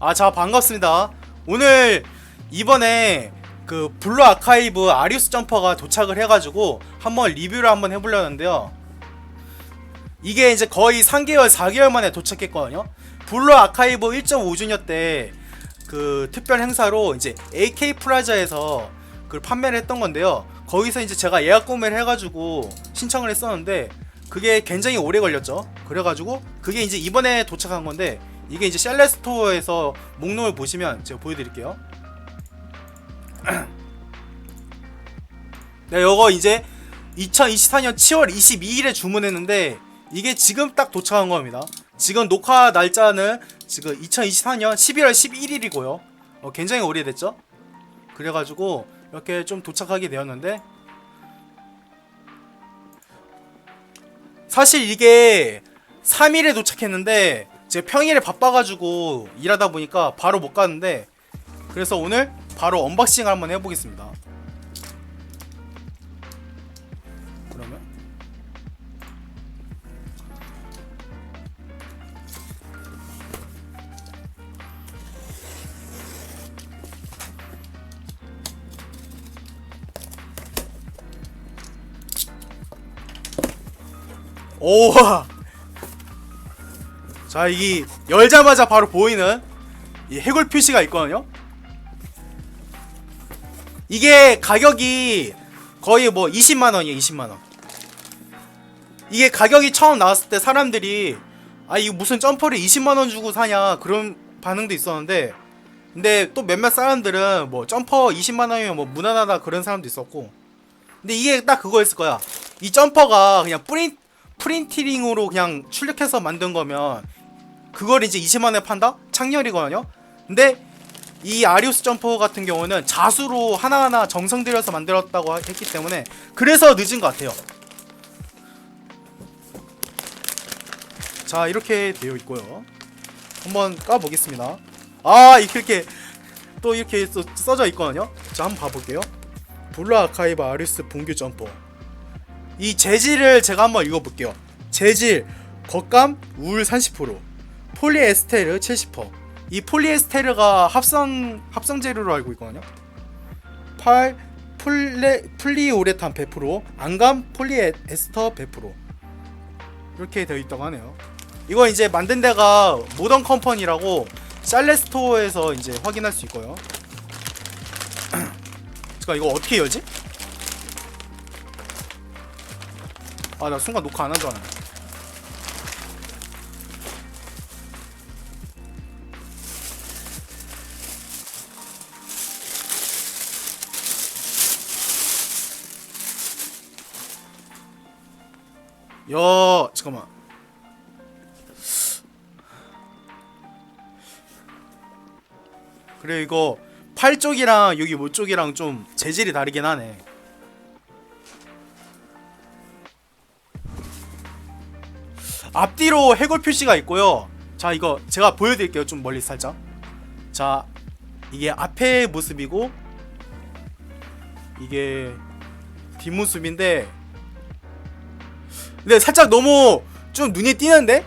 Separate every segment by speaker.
Speaker 1: 아, 자, 반갑습니다. 오늘 이번에 그 블루 아카이브 아리우스 점퍼가 도착을 해가지고 한번 리뷰를 한번 해보려는데요. 이게 이제 거의 3개월, 4개월 만에 도착했거든요. 블루 아카이브 1.5주년 때 그 특별 행사로 이제 AK 플라자에서 그걸 판매를 했던 건데요. 거기서 이제 제가 예약 구매를 해가지고 신청을 했었는데 그게 굉장히 오래 걸렸죠. 그래가지고 그게 이제 이번에 도착한 건데 이게 이제 셀레스토어에서 목록을 보시면 제가 보여드릴게요. 네, 요거 이제 2024년 7월 22일에 주문했는데 이게 지금 딱 도착한 겁니다. 지금 녹화 날짜는 지금 2024년 11월 11일이고요. 어, 굉장히 오래됐죠? 그래가지고 이렇게 좀 도착하게 되었는데 사실 이게 3일에 도착했는데 제가 평일에 바빠가지고 일하다 보니까 바로 못 가는데 그래서 오늘 바로 언박싱을 한번 해보겠습니다. 그러면 오. 자, 이 열자마자 바로 보이는 이 해골 표시가 있거든요. 이게 가격이 거의 뭐 20만 원이에요, 20만 원. 이게 가격이 처음 나왔을 때 사람들이 아 이거 무슨 점퍼를 20만 원 주고 사냐 그런 반응도 있었는데 근데 또 몇몇 사람들은 뭐 점퍼 20만 원이면 뭐 무난하다 그런 사람도 있었고 근데 이게 딱 그거였을 거야. 이 점퍼가 그냥 프린 프린티링으로 그냥 출력해서 만든 거면 그걸 이제 20만 원에 판다? 창렬이거든요. 근데 이 아리우스 점퍼 같은 경우는 자수로 하나하나 정성 들여서 만들었다고 하- 했기 때문에 그래서 늦은 것 같아요. 자 이렇게 되어 있고요. 한번 까보겠습니다. 아 이렇게 또 이렇게 써- 써져 있거든요. 자 한번 봐볼게요. 블루 아카이브 아리우스 봉규 점퍼. 이 재질을 제가 한번 읽어볼게요. 재질 겉감 울 30%, 폴리에스테르 70%. 이 폴리에스테르가 합성 합성 재료로 알고 있거든요. 8 플레 플리우레탄 100%, 안감 폴리에스터 100%. 이렇게 되어 있다고 하네요. 이거 이제 만든 데가 모던 컴퍼니라고 샬레스토어에서 이제 확인할 수 있고요. 잠깐 이거 어떻게 열지? 아 나 순간 녹화 안 한 줄 알았네 야 잠깐만 그래 이거 팔 쪽이랑 여기 목 쪽이랑 좀 재질이 다르긴 하네 앞뒤로 해골 표시가 있고요. 자 이거 제가 보여드릴게요. 좀 멀리 살짝. 자 이게 앞의 모습이고 이게 뒷모습인데 근데 살짝 너무 좀 눈에 띄는데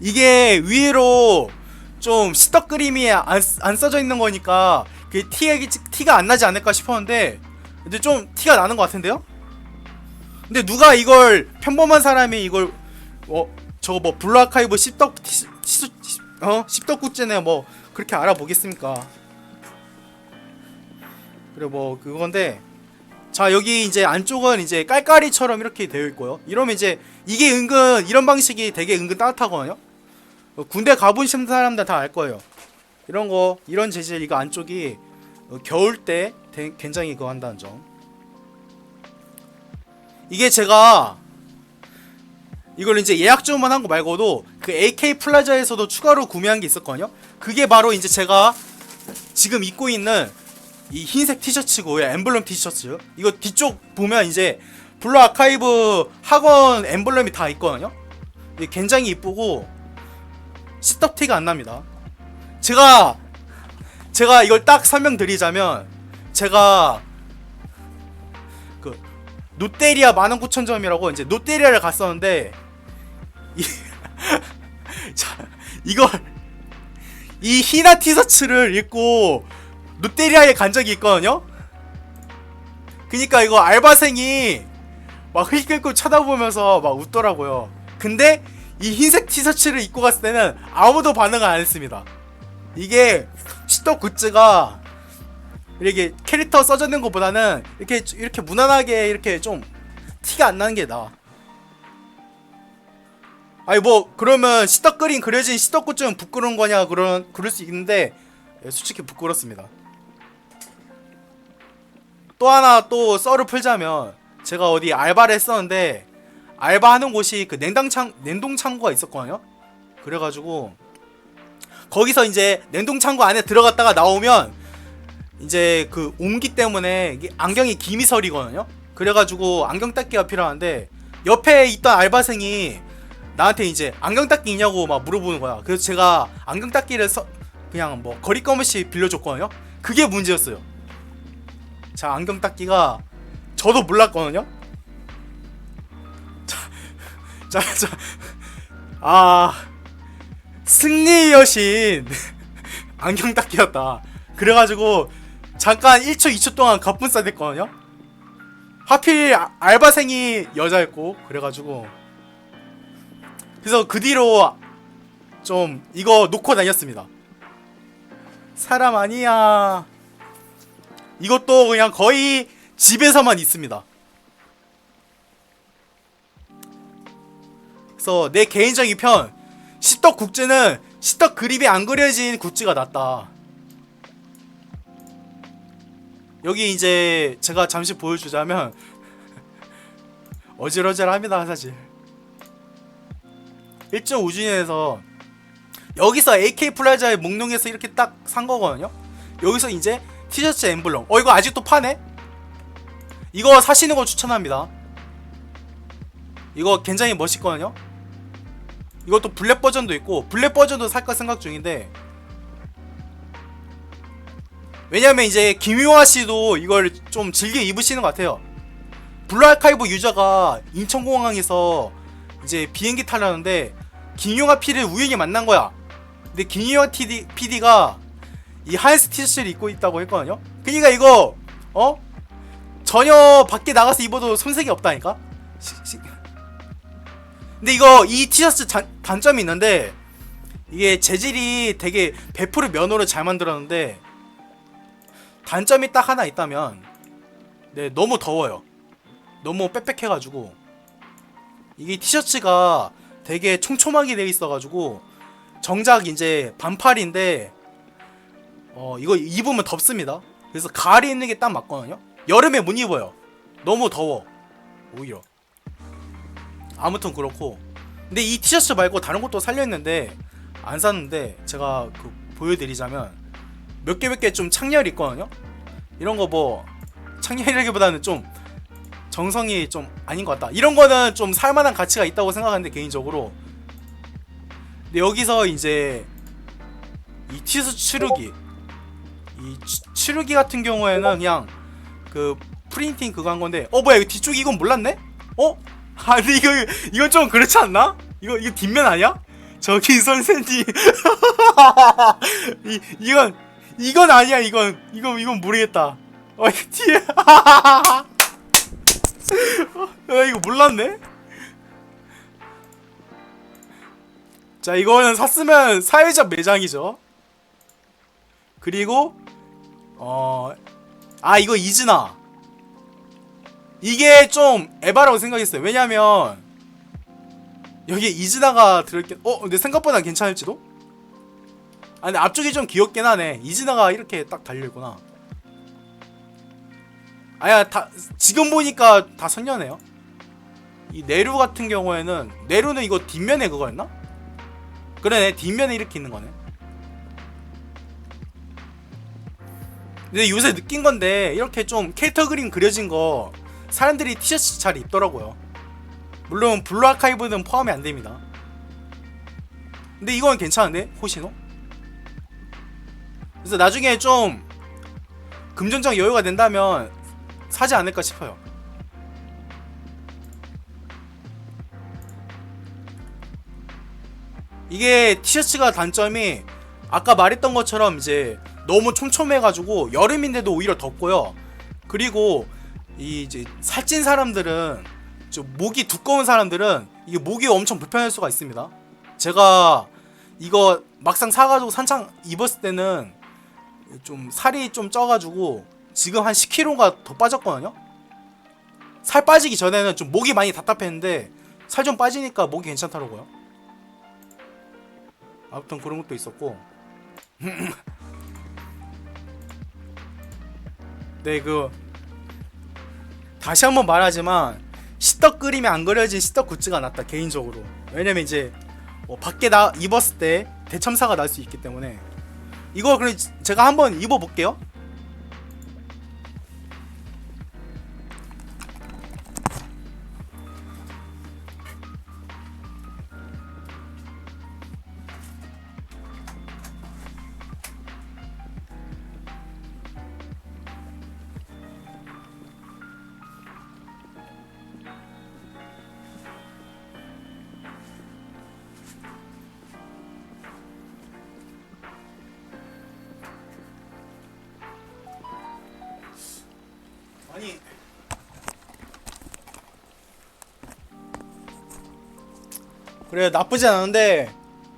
Speaker 1: 이게 위로 좀 시떡 그림이 안, 안 써져 있는 거니까 그 티가, 티가 안 나지 않을까 싶었는데 근데 좀 티가 나는 것 같은데요? 근데 누가 이걸 평범한 사람이 이걸 어 저거 뭐 블루아카이브 씹덕 시- 시- 시- 어 씹덕국제네 뭐 그렇게 알아보겠습니까? 그래 뭐 그건데 자 여기 이제 안쪽은 이제 깔깔이처럼 이렇게 되어 있고요. 이러면 이제 이게 은근 이런 방식이 되게 은근 따뜻하거든요. 어, 군대 가보신 사람들 다 알 거예요. 이런 거 이런 재질 이거 안쪽이 어, 겨울 때 되- 굉장히 그거 한다는 점. 이게 제가 이걸 이제 예약 주문한 거 말고도 그 AK 플라자에서도 추가로 구매한 게 있었거든요. 그게 바로 이제 제가 지금 입고 있는 이 흰색 티셔츠고요. 엠블럼 티셔츠. 이거 뒤쪽 보면 이제 블루 아카이브 학원 엠블럼이 다 있거든요. 굉장히 이쁘고 시떡티가 안 납니다. 제가 제가 이걸 딱 설명드리자면 제가 그 롯데리아 19,000점이라고 이제 롯데리아를 갔었는데 이, 자, 이걸 이 히나 티셔츠를 입고 롯데리아에 간 적이 있거든요. 그니까 이거 알바생이 막 흘끌끌 쳐다보면서 막 웃더라고요. 근데 이 흰색 티셔츠를 입고 갔을 때는 아무도 반응을 안 했습니다. 이게 시떡 굿즈가 이렇게 캐릭터 써져 있는 것보다는 이렇게 이렇게 무난하게 이렇게 좀 티가 안 나는 게 나아. 아니 뭐 그러면 시떡 그림 그려진 시떡 굿즈는 부끄러운 거냐 그런 그럴 수 있는데 예, 솔직히 부끄럽습니다. 또 하나 또 썰을 풀자면 제가 어디 알바를 했었는데 알바하는 곳이 그 냉장창 냉동 창고가 있었거든요. 그래가지고 거기서 이제 냉동 창고 안에 들어갔다가 나오면 이제 그 온기 때문에 안경이 기미설이거든요. 그래가지고 안경 닦기가 필요한데 옆에 있던 알바생이 나한테 이제 안경 닦기 있냐고 막 물어보는 거야. 그래서 제가 안경 닦기를 서, 그냥 뭐 거리꺼무씩 빌려줬거든요. 그게 문제였어요. 자 안경 닦기가 저도 몰랐거든요. 자, 자, 자, 아 승리의 여신 안경 닦기였다. 그래가지고 잠깐 1초 2초 동안 갑분싸 됐거든요. 하필 아- 알바생이 여자였고 그래가지고 그래서 그 뒤로 좀 이거 놓고 다녔습니다. 사람 아니야. 이것도 그냥 거의 집에서만 있습니다. 그래서 내 개인적인 편 시떡 국제는 시떡 그립이 안 그려진 굿즈가 낫다. 여기 이제 제가 잠시 보여주자면 어질어질합니다 사실. 1.5주년에서 여기서 AK 플라자의 목록에서 이렇게 딱 산 거거든요. 여기서 이제 티셔츠 엠블럼. 어 이거 아직도 파네? 이거 사시는 거 추천합니다. 이거 굉장히 멋있거든요. 이것도 블랙 버전도 있고 블랙 버전도 살까 생각 중인데 왜냐면 이제 김유아 씨도 이걸 좀 즐겨 입으시는 것 같아요. 블루 아카이브 유저가 인천공항에서 이제 비행기 타려는데 김용아 PD를 우연히 만난 거야. 근데 김용아 PD, PD가 이 하얀색 티셔츠를 입고 있다고 했거든요. 그니까 이거 어 전혀 밖에 나가서 입어도 손색이 없다니까. 시- 시- 근데 이거 이 티셔츠 단, 단점이 있는데 이게 재질이 되게 100% 면으로 잘 만들었는데 단점이 딱 하나 있다면 네 너무 더워요. 너무 빽빽해가지고 이게 티셔츠가 되게 촘촘하게 되어 있어가지고 정작 이제 반팔인데 어 이거 입으면 덥습니다. 그래서 가을에 입는 게 딱 맞거든요. 여름에 못 입어요. 너무 더워. 오히려. 아무튼 그렇고 근데 이 티셔츠 말고 다른 것도 살려있는데 안 샀는데 제가 그 보여드리자면 몇 개 몇 개 좀 창렬이 있거든요. 이런 거 뭐 창렬이라기보다는 좀 정성이 좀 아닌 것 같다. 이런 거는 좀 살만한 가치가 있다고 생각하는데 개인적으로. 근데 여기서 이제 이 티스 추르기, 이 추- 추르기 같은 경우에는 그냥 그 프린팅 그거 한 건데, 어 뭐야 이거 뒤쪽 이건 몰랐네? 어? 아 근데 이거 이건 좀 그렇지 않나? 이거 이거 뒷면 아니야? 저기 선생님 이 이건 이건 아니야 이건 이건 이건 모르겠다. 어 이거 뒤에 야 이거 몰랐네. 자 이거는 샀으면 사회적 매장이죠. 그리고 어 아 이거 이즈나 이게 좀 에바라고 생각했어요. 왜냐면 여기에 이즈나가 들어있겠. 어 근데 생각보다 괜찮을지도. 아 근데 앞쪽이 좀 귀엽긴 하네. 이즈나가 이렇게 딱 달려있구나. 아야 다 지금 보니까 다 선녀네요. 이 네루 같은 경우에는 네루는 이거 뒷면에 그거였나? 그러네 뒷면에 이렇게 있는 거네. 근데 요새 느낀 건데 이렇게 좀 캐릭터 그림 그려진 거 사람들이 티셔츠 잘 입더라고요. 물론 블루 아카이브는 포함이 안 됩니다. 근데 이건 괜찮은데 호시노? 그래서 나중에 좀 금전적 여유가 된다면 사지 않을까 싶어요. 이게 티셔츠가 단점이 아까 말했던 것처럼 이제 너무 촘촘해가지고 여름인데도 오히려 덥고요. 그리고 이 이제 살찐 사람들은 좀 목이 두꺼운 사람들은 이게 목이 엄청 불편할 수가 있습니다. 제가 이거 막상 사가지고 산창 입었을 때는 좀 살이 좀 쪄가지고 지금 한 10kg가 더 빠졌거든요. 살 빠지기 전에는 좀 목이 많이 답답했는데 살 좀 빠지니까 목이 괜찮더라고요. 아무튼 그런 것도 있었고. 네, 그 다시 한번 말하지만 시떡 끓이면 안 그려진 시떡 굿즈가 낫다 개인적으로. 왜냐면 이제 뭐 밖에 나 입었을 때 대참사가 날 수 있기 때문에 이거 그럼 제가 한번 입어 볼게요. 아니. 그래 나쁘지 않은데.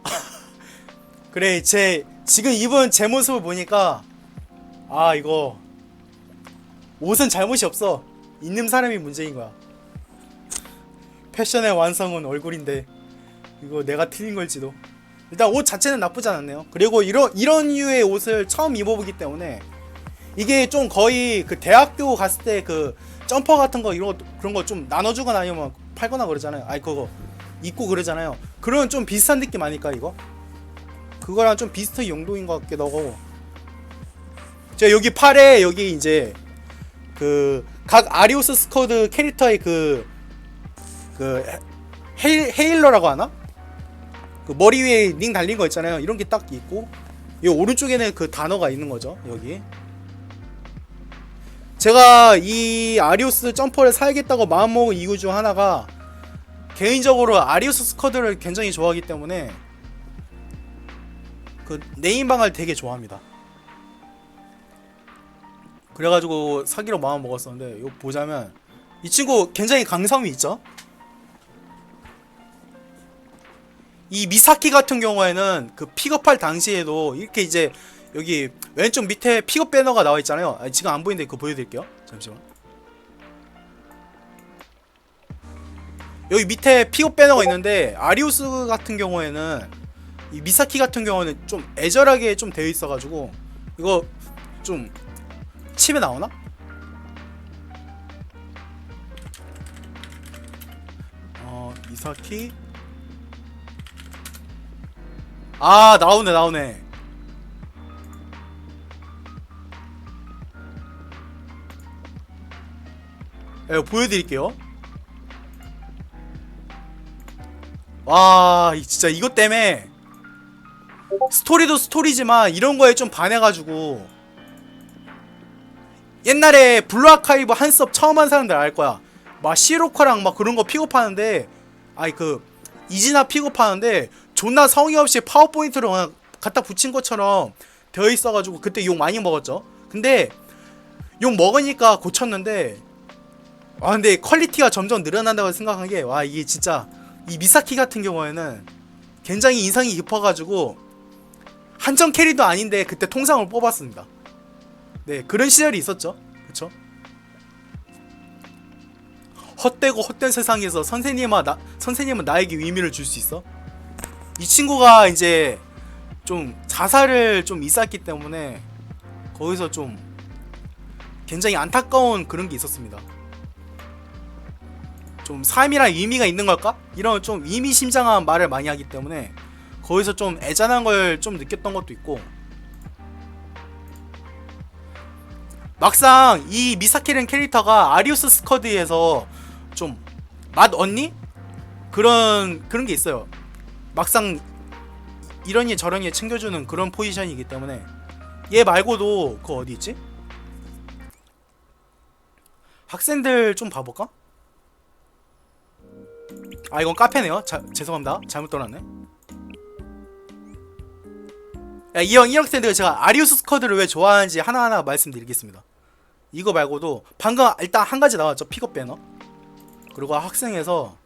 Speaker 1: 그래 제 지금 입은 제 모습을 보니까 아 이거 옷은 잘못이 없어. 있는 사람이 문제인 거야. 패션의 완성은 얼굴인데 이거 내가 틀린 걸지도. 일단 옷 자체는 나쁘지 않았네요. 그리고 이런 이런 류의 옷을 처음 입어보기 때문에 이게 좀 거의 그 대학교 갔을 때 그 점퍼 같은 거 이런 거 그런 거 좀 나눠주거나 아니면 팔거나 그러잖아요. 아니 그거 입고 그러잖아요. 그런 좀 비슷한 느낌 아닐까 이거? 그거랑 좀 비슷한 용도인 것 같기도 하고. 저 여기 팔에 여기 이제 그 각 아리오스 스쿼드 캐릭터의 그 그 헤일, 헤일러라고 하나? 그 머리 위에 링 달린 거 있잖아요. 이런 게 딱 있고 이 오른쪽에는 그 단어가 있는 거죠. 여기. 제가 이 아리우스 점퍼를 사야겠다고 마음먹은 이유 중 하나가 개인적으로 아리우스 스쿼드를 굉장히 좋아하기 때문에 그 네임방을 되게 좋아합니다. 그래가지고 사기로 마음 먹었었는데 이거 보자면 이 친구 굉장히 강성이 있죠. 이 미사키 같은 경우에는 그 픽업할 당시에도 이렇게 이제 여기 왼쪽 밑에 픽업 배너가 나와 있잖아요. 아, 지금 안 보이는데 그거 보여드릴게요. 잠시만. 여기 밑에 픽업 배너가 있는데 아리우스 같은 경우에는 이 미사키 같은 경우는 좀 애절하게 좀 되어 있어가지고 이거 좀 치면 나오나? 어 미사키 아 나오네 나오네 예, 보여드릴게요. 와, 이- 진짜 이것 때문에 스토리도 스토리지만 이런 거에 좀 반해가지고 옛날에 블루 아카이브 한섭 처음 한 사람들 알 거야. 막 시로카랑 막 그런 거 픽업하는데, 아이 그 이지나 픽업하는데 존나 성의 없이 파워포인트로 그냥 갖다 붙인 것처럼 되어 있어가지고 그때 욕 많이 먹었죠. 근데 욕 먹으니까 고쳤는데 아 근데 퀄리티가 점점 늘어난다고 생각한 게 와 이게 진짜 이 미사키 같은 경우에는 굉장히 인상이 깊어가지고 한정 캐리도 아닌데 그때 통상을 뽑았습니다. 네 그런 시절이 있었죠. 그쵸? 헛되고 헛된 세상에서 선생님아 나 선생님은 나에게 의미를 줄 수 있어? 이 친구가 이제 좀 자살을 좀 있었기 때문에 거기서 좀 굉장히 안타까운 그런 게 있었습니다. 좀 삶이란 의미가 있는 걸까? 이런 좀 의미심장한 말을 많이 하기 때문에 거기서 좀 애잔한 걸 좀 느꼈던 것도 있고 막상 이 미사키라는 캐릭터가 아리우스 스쿼드에서 좀 맛 언니? 그런 그런 게 있어요. 막상 이러니 저러니 챙겨주는 그런 포지션이기 때문에 얘 말고도 그 어디 있지? 학생들 좀 봐볼까? 아 이건 카페네요. 자, 죄송합니다. 잘못 떠났네. 야, 이형 이렇게 텐데 제가 아리우스 스쿼드를 왜 좋아하는지 하나하나 말씀드리겠습니다. 이거 말고도 방금 일단 한 가지 나왔죠 픽업 배너. 그리고 학생에서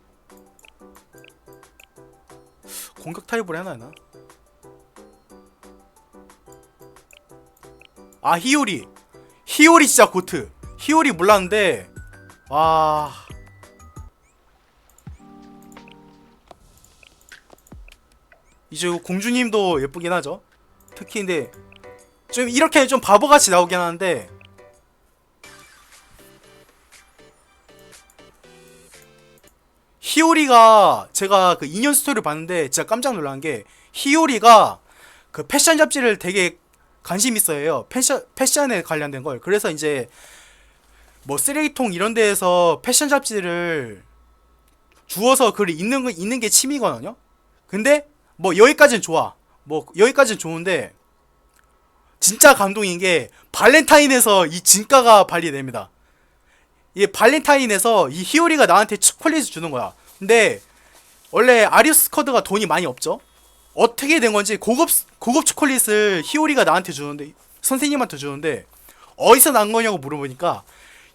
Speaker 1: 공격 타입으로 해놔야 하나? 아 히오리 히오리 진짜 고트 히오리 몰랐는데 와 이제 공주님도 예쁘긴 하죠 특히 근데 좀 이렇게 좀 바보같이 나오긴 하는데 히오리가 제가 그 2년 스토리를 봤는데 진짜 깜짝 놀란 게 히오리가 그 패션 잡지를 되게 관심 있어요. 패션 패션에 관련된 걸. 그래서 이제 뭐 쓰레기통 이런 데에서 패션 잡지를 주워서 글을 읽는 거 읽는 게 취미거든요. 근데 뭐 여기까지는 좋아. 뭐 여기까지는 좋은데 진짜 감동인 게 발렌타인에서 이 진가가 발휘됩니다. 이 발렌타인에서 이 히오리가 나한테 초콜릿을 주는 거야. 근데 원래 아리우스 커드가 돈이 많이 없죠. 어떻게 된 건지 고급 고급 초콜릿을 히오리가 나한테 주는데 선생님한테 주는데 어디서 난 거냐고 물어보니까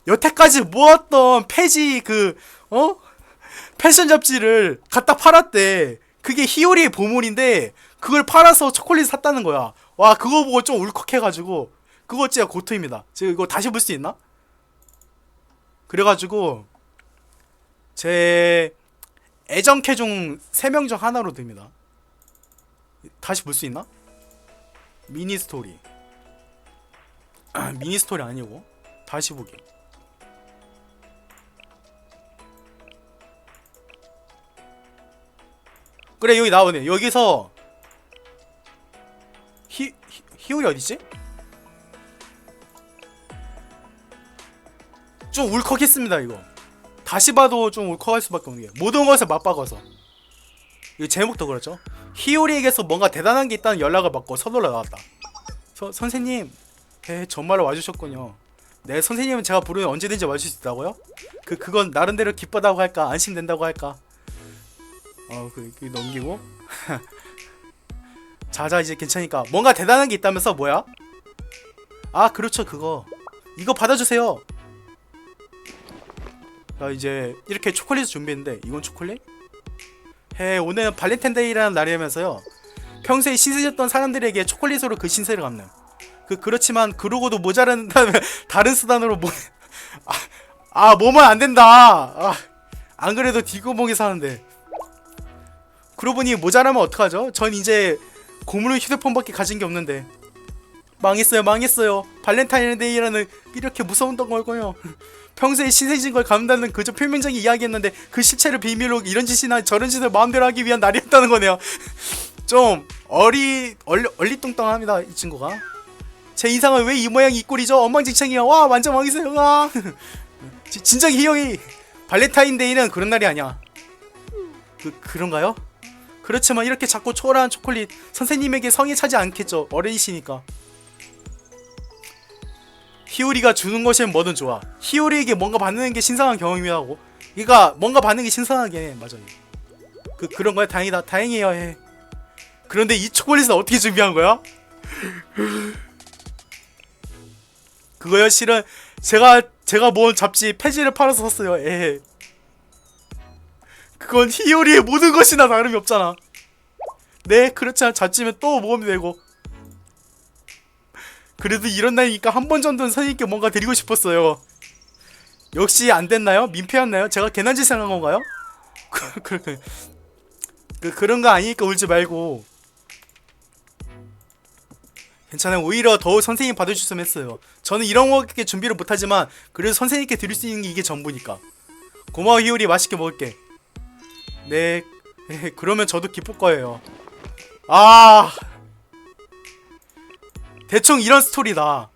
Speaker 1: 여태까지 모았던 폐지 그 어? 패션 잡지를 갖다 팔았대. 그게 히오리의 보물인데 그걸 팔아서 초콜릿 샀다는 거야. 와 그거 보고 좀 울컥해가지고 그거 진짜 고통입니다. 제가 이거 다시 볼 수 있나? 그래가지고 제 애정캐 중 3명 중 하나로 듭니다. 다시 볼 수 있나? 미니 스토리. 아, 미니 스토리 아니고 다시 보기. 그래 여기 나오네. 여기서 히, 히 히오리 어디지? 좀 울컥했습니다 이거. 다시 봐도 좀 울컥할 수밖에 없는 게 모든 것을 맛박아서. 이 제목도 그렇죠. 히오리에게서 뭔가 대단한 게 있다는 연락을 받고 서둘러 나왔다. 서, 선생님, 에 정말로 와주셨군요. 네, 선생님은 제가 부르면 언제든지 와주실 수 있다고요? 그 그건 나름대로 기쁘다고 할까, 안심된다고 할까. 어, 그, 그 넘기고. 자자 이제 괜찮으니까 뭔가 대단한 게 있다면서 뭐야? 아 그렇죠 그거 이거 받아주세요. 자 이제 이렇게 초콜릿 준비했는데 이건 초콜릿? 해 오늘은 발렌타인데이라는 날이라면서요. 평소에 신세졌던 사람들에게 초콜릿으로 그 신세를 갚는. 그 그렇지만 그러고도 모자란다면 다른 수단으로 뭐 아, 아 몸은 안 된다. 아, 안 그래도 뒷구멍이 사는데. 그러고 보니 모자라면 어떡하죠? 전 이제 고무로 휴대폰밖에 가진 게 없는데. 망했어요, 망했어요. 발렌타인데이라는 이렇게 무서운 걸 거요. 평소에 신세진 걸 감다는 그저 표면적인 이야기였는데 그 실체를 비밀로 이런 짓이나 저런 짓을 마음대로 하기 위한 날이었다는 거네요. 좀 어리 얼리, 얼리뚱땅합니다 이 친구가. 제 인상은 왜 이 모양 이 꼴이죠? 엉망진창이야. 와 완전 망했어요. 와. 지- 진정 희영이 발렌타인데이는 그런 날이 아니야. 그 그런가요? 그렇지만 이렇게 작고 초라한 초콜릿 선생님에게 성에 차지 않겠죠. 어른이시니까. 히오리가 주는 것이면 뭐든 좋아. 히오리에게 뭔가 받는 게 신선한 경험이라고. 그러니까 뭔가 받는 게 신선하게 해. 맞아요. 그 그런 거야. 다행이다. 다행이에요. 해. 그런데 이 초콜릿은 어떻게 준비한 거야? 그거요 실은 제가 제가 모은 잡지 폐지를 팔아서 샀어요. 에. 그건 히오리의 모든 것이나 다름이 없잖아. 네, 그렇지 않 잡지면 또 모으면 되고. 그래도 이런 날이니까 한 번 정도는 선생님께 뭔가 드리고 싶었어요. 역시 안 됐나요? 민폐였나요? 제가 괜한 짓을 한 건가요? 그, 그, 그, 그, 그런 거 아니니까 울지 말고. 괜찮아요. 오히려 더 선생님 받아주셨으면 했어요. 저는 이런 거게 준비를 못하지만 그래도 선생님께 드릴 수 있는 게 이게 전부니까. 고마워 히오리 맛있게 먹을게. 네, 네, 그러면 저도 기쁠 거예요. 아, 대충 이런 스토리다.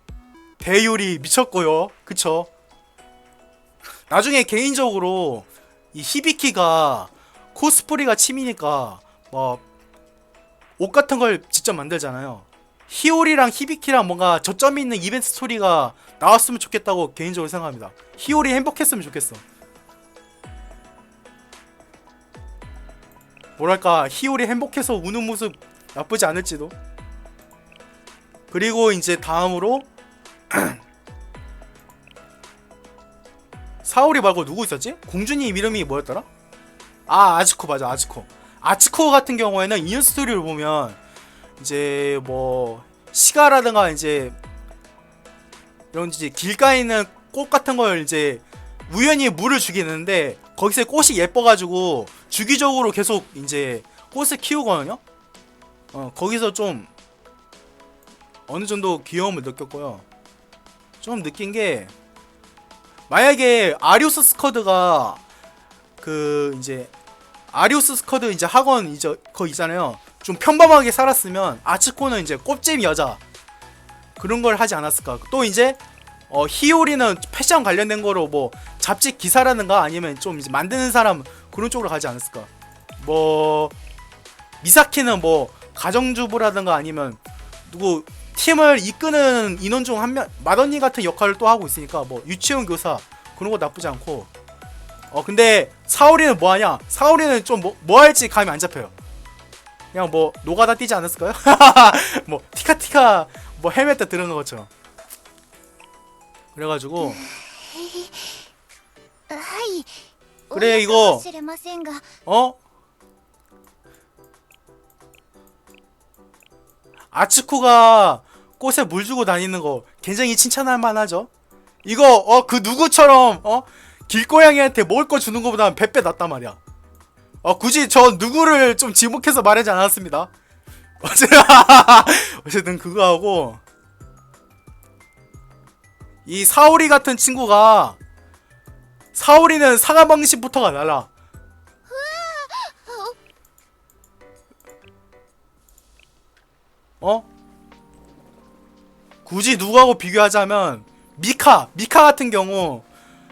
Speaker 1: 배율이 미쳤고요. 그쵸? 나중에 개인적으로 이 히비키가 코스프레가 취미니까 뭐 옷 같은 걸 직접 만들잖아요. 히오리랑 히비키랑 뭔가 저점이 있는 이벤트 스토리가 나왔으면 좋겠다고 개인적으로 생각합니다. 히오리 행복했으면 좋겠어. 뭐랄까 히오리 행복해서 우는 모습 나쁘지 않을지도. 그리고 이제 다음으로 사오리 말고 누구 있었지? 공주님 이름이 뭐였더라? 아 아치코 맞아 아치코 아치코 같은 경우에는 인연 스토리를 보면 이제 뭐 시가라든가 이제 이런 이제 길가에 있는 꽃 같은 걸 이제 우연히 물을 주기는데 거기서 꽃이 예뻐가지고 주기적으로 계속 이제 꽃을 키우거든요. 어 거기서 좀 어느 정도 귀여움을 느꼈고요. 좀 느낀 게 만약에 아리우스 스커드가 그 이제 아리우스 스커드 이제 학원 이제 거 있잖아요. 좀 평범하게 살았으면 아츠코는 이제 꼽잼 여자 그런 걸 하지 않았을까. 또 이제 어 히오리는 패션 관련된 거로 뭐 잡지 기사라든가 아니면 좀 이제 만드는 사람 그런 쪽으로 가지 않았을까. 뭐 미사키는 뭐 가정주부라든가 아니면 누구 팀을 이끄는 인원 중 한 명 마더니 같은 역할을 또 하고 있으니까 뭐 유치원 교사 그런 거 나쁘지 않고 어 근데 사오리는 뭐 하냐 사오리는 좀 뭐 뭐 할지 감이 안 잡혀요 그냥 뭐 노가다 뛰지 않았을까요? 뭐 티카티카 뭐 헬멧 때 들은 것처럼 그래가지고
Speaker 2: は い。
Speaker 1: これ
Speaker 2: おやか
Speaker 1: 이거
Speaker 2: もしれませんが、
Speaker 1: 어? 아츠코가 꽃에 물 주고 다니는 거 굉장히 칭찬할 만하죠. 이거 어 그 누구처럼 어 길고양이한테 먹을 거 주는 것보다 100배 낫단 말이야. 어 굳이 저 누구를 좀 지목해서 말하지 않았습니다. 어쨌든 어쨌든 그거 하고 이 사오리 같은 친구가 사오리는 사과 방식부터가 달라. 어? 굳이 누구하고 비교하자면 미카 미카 같은 경우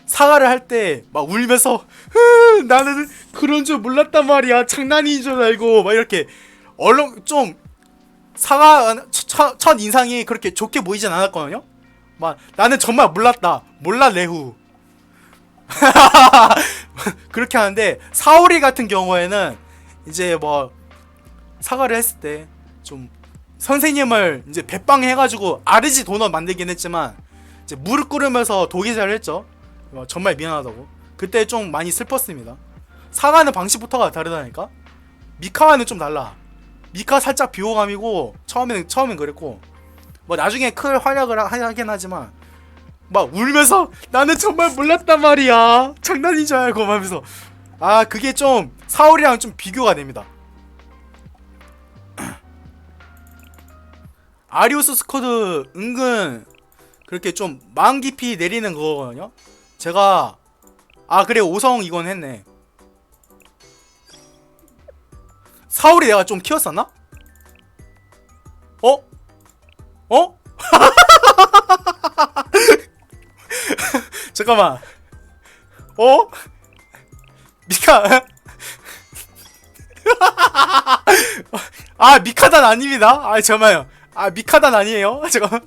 Speaker 1: 사과를 할 때 막 울면서 "흐, 나는 그런 줄 몰랐단 말이야. 장난인 줄 알고. 막 이렇게 얼른 좀 사과 첫, 첫 인상이 그렇게 좋게 보이진 않았거든요? 막 나는 정말 몰랐다. 몰라 레후 그렇게 하는데 사오리 같은 경우에는 이제 뭐 사과를 했을 때 좀 선생님을 이제 배빵해가지고 아르지 도넛 만들긴 했지만 이제 무릎 꿇으면서 도기자를 했죠. 어, 정말 미안하다고. 그때 좀 많이 슬펐습니다. 사과는 방식부터가 다르다니까. 미카와는 좀 달라. 미카 살짝 비호감이고 처음에는 처음엔 그랬고 뭐 나중에 큰 활약을 하- 하긴 하지만 막 울면서 나는 정말 몰랐단 말이야 장난인 줄 알고 막 하면서 아 그게 좀 사월이랑 좀 비교가 됩니다. 아리우스 스쿼드 은근 그렇게 좀 마음 깊이 내리는 그거거든요. 제가 아 그래 오성 이건 했네. 사울이 내가 좀 키웠었나? 어? 어? 잠깐만. 어? 미카. 아 미카단 아닙니다. 아 잠깐만요. 아 미카단 아니에요. 잠깐.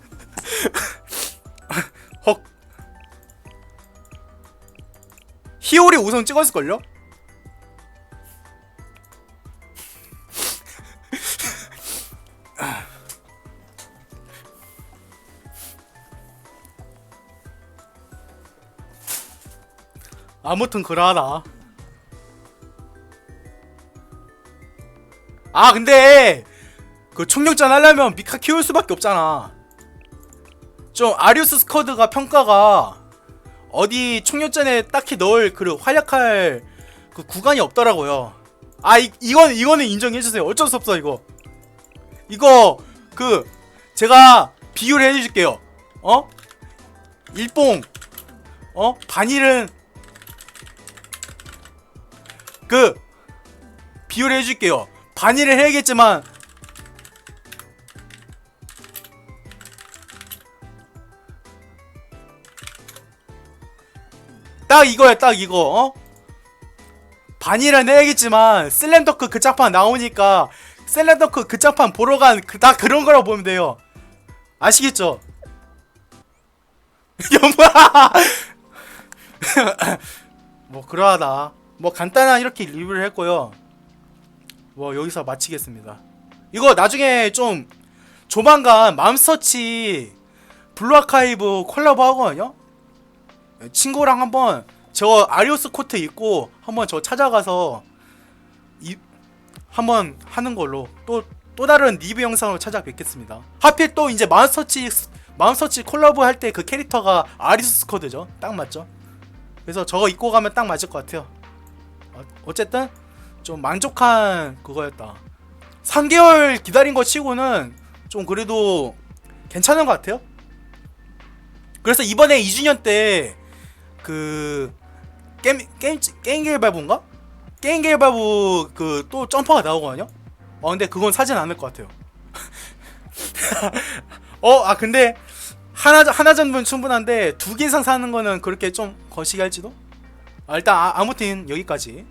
Speaker 1: 헉. 히오리 우선 찍었을걸요? 아무튼 그러하다. 아 근데 그 총력전 하려면 미카 키울 수밖에 없잖아. 좀 아리우스 스쿼드가 평가가 어디 총력전에 딱히 넣을 그 활약할 그 구간이 없더라고요. 아 이, 이건 이거는 인정해 주세요. 어쩔 수 없어 이거. 이거 그 제가 비교를 해줄게요. 어? 일봉 어 반일은 그 비교를 해줄게요. 반일을 해야겠지만 딱 이거야 딱 이거 어? 반이라 내야겠지만 슬램덩크 그 짝판 나오니까 슬램덩크 그 짝판 보러 간 다 그런 거라고 보면 돼요 아시겠죠? 영화 뭐 그러하다 뭐 간단한 이렇게 리뷰를 했고요 뭐 여기서 마치겠습니다 이거 나중에 좀 조만간 맘스터치 블루 아카이브 콜라보 하거든요. 친구랑 한번 저 아리오스 코트 입고 한번 저 찾아가서 이 한번 하는 걸로 또또 다른 리뷰 영상으로 찾아뵙겠습니다. 하필 또 이제 맘스터치 맘스터치 콜라보 할 때 그 캐릭터가 아리오스 코드죠. 딱 맞죠? 그래서 저거 입고 가면 딱 맞을 것 같아요. 어, 어쨌든 좀 만족한 그거였다. 3개월 기다린 거 치고는 좀 그래도 괜찮은 것 같아요. 그래서 이번에 2주년 때 그 게임 게임 게임 개발부인가? 게임 개발부 그 또 점퍼가 나오거든요. 어 근데 그건 사진 않을 것 같아요. 어 아 근데 하나 하나 정도는 충분한데 두 개 이상 사는 거는 그렇게 좀 거시기 할지도. 아, 일단 아, 아무튼 여기까지.